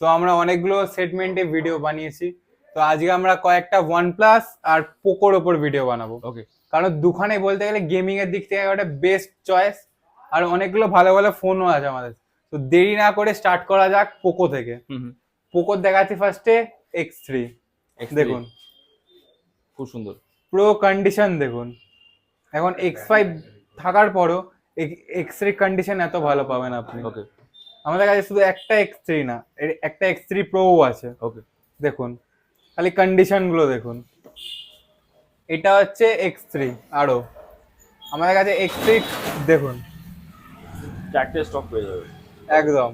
তো আমরা অনেকগুলো সেগমেন্টে ভিডিও বানিয়েছি। তো আজকে আমরা কয়েকটা ওয়ান প্লাস আর পোকোর ওপর ভিডিও বানাবো। ওকে কারণ দুখানে বলতে গেলে গেমিং এর দিক থেকে একটা বেস্ট চয়েস আর অনেকগুলো ভালো ভালো ফোনও আছে আমাদের। তো দেরি না করে স্টার্ট করা যাক পোকো থেকে। হুম হুম। দেখাচ্ছি ফার্স্টে এক্স থ্রি দেখুন। খুব সুন্দর। প্রো কন্ডিশন দেখুন। এখন এক্স ফাইভ থাকার পরও এক্স থ্রি কন্ডিশন এত ভালো পাবেন আপনি। ওকে আমাদের কাছে শুধু একটা এক্স থ্রি না একটা এক্স থ্রি প্রো আছে। ওকে দেখুন খালি কন্ডিশনগুলো দেখুন। এটা হচ্ছে এক্স থ্রি আরও। আমাদের কাছে এক্স থ্রি দেখুন। চারটে স্টক পেয়ে যাবে। একদম।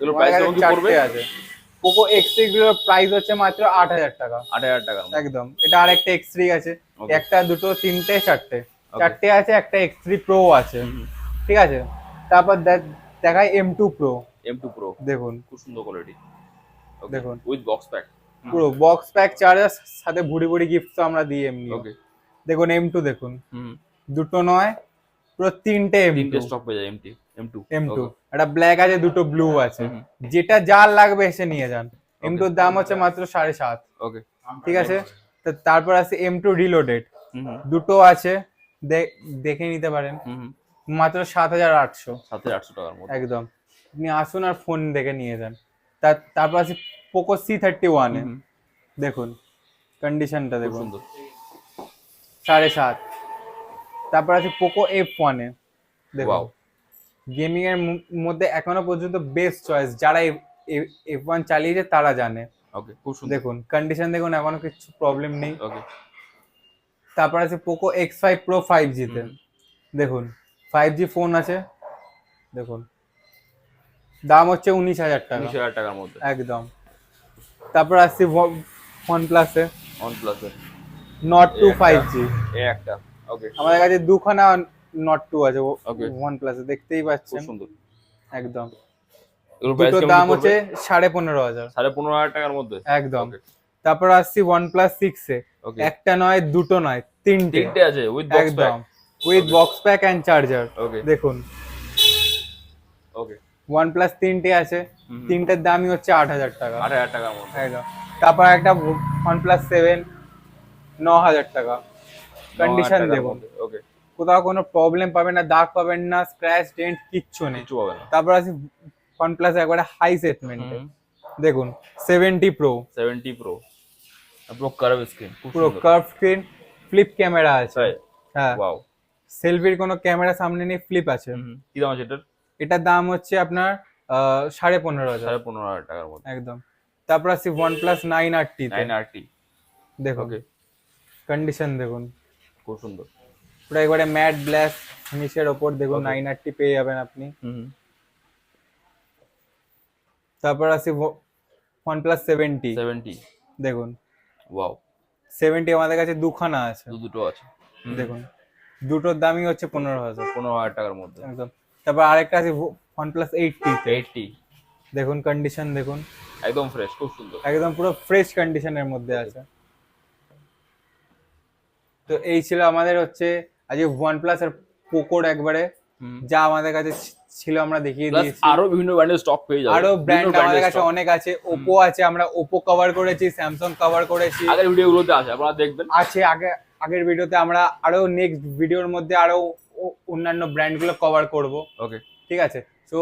এগুলো প্রাইস কাছে পড়বে? চারটে আছে। পোকো এক্স থ্রি গুলোর প্রাইস হচ্ছে মাত্র আট হাজার টাকা। আট হাজার টাকা। একদম। এটা আর একটা এক্স থ্রি আছে একটা দুটো তিনটে চারটে। চারটে আছে একটা এক্স থ্রি প্রো আছে। ঠিক আছে? তারপর দেখায় M two pro M two pro দেখুন। খুব সুন্দর কোয়ালিটি দেখুন। উইথ বক্স প্যাক পুরো বক্স প্যাক চার্জার সাথে ভুড়ি ভুড়ি গিফট তো আমরা দিই এমনি। ওকে দেখুন এম টু দেখুন। হুম। দুটো নয় পুরো তিনটে এম তিনটে টু স্টক পেয়ে যাবে এমটি এম টু এম টু একটা ব্ল্যাক আছে দুটো ব্লু আছে। যেটা যার লাগবে এসে নিয়ে যান। এম. টুর দাম হচ্ছে মাত্র সাড়ে সাত। ওকে ঠিক আছে? তো তারপর আছে এম টু রিলোডেড দুটো আছে। দেখে নিতে পারেন। মাত্র সাত হাজার আটশো। সাত হাজার আটশো টাকার মধ্যে। একদম। আপনি আসুন আর ফোন দেখে নিয়ে যান। তার তারপর আছে পোকো সি থার্টি ওয়ানে দেখুন কন্ডিশনটা দেখুন। সাড়ে সাত। তারপর আছে পোকো এফ ওয়ানে দেখুন। গেমিং এর মধ্যে এখনও পর্যন্ত বেস্ট চয়েস যারা এফ ওয়ান চালিয়েছে তারা জানে। ওকে খুব সুন্দর। দেখুন কন্ডিশন দেখুন এখনও কিছু প্রবলেম নেই। ওকে তারপর আছে Poco X five pro five জিতে দেখুন। ফাইভ জি ফোন আছে। দেখুন। দাম হচ্ছে উনিশ হাজার টাকা। উনিশ হাজার টাকার মধ্যে। একদম। তারপর আসছি ওয়ান প্লাসে ওয়ান প্লাসের নট টু ফাইভ জি একটা। ওকে আমাদের কাছে দুখানা নট টু আছে. ওয়ান প্লাসে দেখতেই পাচ্ছেন। সুন্দর। একদম। দাম হচ্ছে সাড়ে পনেরো হাজার। সাড়ে পনেরো হাজার টাকার মধ্যে? একদম। তারপর আসছি ওয়ান প্লাস সিক্সে ওকে একটা নয় দুটো নয় তিনটে। তিনটে আছে উইথ একদম। With box pack and charger দেখুন। ওকে ওয়ান প্লাস তিনটে আছে। তিনটের দামই হচ্ছে আট হাজার টাকা। আট হাজার মধ্যে একদম। তারপর একটা ওয়ান প্লাস সেভেন ন হাজার টাকা। কন্ডিশন দেখুন। ওকে কোথাও কোনো প্রবলেম পাবেন না দাগ পাবেন না স্ক্র্যাচ ডেন্ট কিচ্ছু নেই। তারপর আছে ওয়ান প্লাস একবারে হাই সেগমেন্টে দেখুন সেভেন্টি প্রো সেভেন্টি প্রো পুরো কার্ভ স্ক্রিন পুরো কার্ভ স্ক্রিন ফ্লিপ ক্যামেরা আছে। হ্যাঁ। ওয়াও সেলফির কোনো ক্যামেরা সামনে নেই ফ্লিপ আছে। কি দাম আছে এটার? এটার দাম হচ্ছে আপনার সাড়ে পনেরো হাজার। সাড়ে পনেরো হাজার টাকার মধ্যে। একদম। তারপর আছে one plus nine R T nine R T দেখুন। ওকে কন্ডিশন দেখুন। খুব সুন্দর। পুরো একবারে ম্যাট ব্ল্যাক ফিনিশের ওপর দেখুন. নাইন আর টি পেয়ে যাবেন আপনি। হুম তারপর আছে ওয়ান প্লাস সেভেন্টি সেভেন্টি দেখুন। ওয়াও সেভেন্টি আমাদের কাছে দুখানা আছে। দুটো আছে। দেখুন। দুটোর দামই হচ্ছে পনেরো হাজার। পনেরো হাজার টাকার মধ্যে। একদম। তারপর আরেকটা আছে ওয়ান প্লাস এইটটি এইটটি দেখুন কন্ডিশন দেখুন। একদম ফ্রেশ খুব সুন্দর। একদম পুরো ফ্রেশ কন্ডিশনের মধ্যে আছে। তো এই ছিল আমাদের হচ্ছে আজকে ওয়ান প্লাস আর পোকোর একবারে যা আমাদের কাছে ছিল আমরা দেখিয়ে দিয়েছি। আরও বিভিন্ন ব্র্যান্ডের স্টক পেয়ে যাবে। আরও ব্র্যান্ড আমাদের কাছে অনেক আছে। ওপো আছে আমরা ওপো কভার করেছি স্যামসাং কভার করেছি। আগের ভিডিওগুলোতে আছে আপনারা দেখবেন। আছে আগে আগের ভিডিওতে আমরা আরও নেক্সট ভিডিওর মধ্যে আরও অন্যান্য ব্র্যান্ডগুলো কভার করব। ওকে ঠিক আছে? তো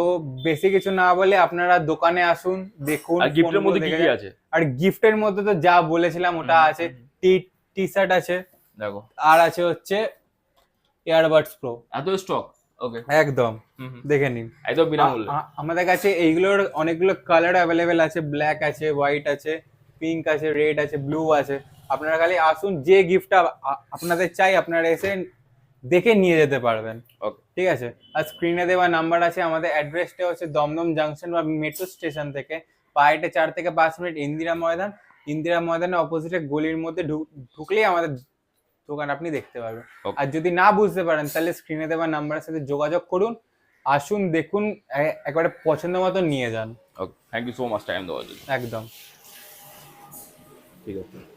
বেশি কিছু না বলে আপনারা দোকানে আসুন দেখুন আর গিফটের মধ্যে কি কি আছে? আর গিফটের মধ্যে তো যা বলেছিলাম ওটা আছে টি টি শার্ট আছে। দেখো। আর আছে হচ্ছে ইয়ারবাডস প্রো এত স্টক ওকে একদম। দেখে নিন। একদম বিনামূল্যে। আমাদের কাছে এইগুলোর অনেকগুলো কালার অ্যাভেলেবেল আছে। ব্ল্যাক আছে হোয়াইট আছে পিঙ্ক আছে রেড আছে ব্লু আছে। আপনারা খালি আসুন যে গিফটটা আপনাদের চাই আপনারা এসে দেখে নিয়ে যেতে পারবেন। ওকে ঠিক আছে? আর স্ক্রিনে দেওয়া নাম্বার আছে আমাদের অ্যাড্রেসটা হচ্ছে দমদম জাংশন বা মেট্রো স্টেশন থেকে। পায়েটে চার থেকে পাঁচ মিনিট ইন্দিরা ময়দান। ইন্দিরা ময়দানের অপোজিটে গলির মধ্যে ঢুক- ঢুকলেই আমাদের দোকান আপনি দেখতে পারবেন। Okay. আর যদি না বুঝতে পারেন তাহলে স্ক্রিনে দেওয়া নাম্বারের সাথে যোগাযোগ করুন। আসুন দেখুন একবারে পছন্দ মতো নিয়ে যান। Okay thank you so much time দেওয়ার জন্য। একদম। ঠিক আছে।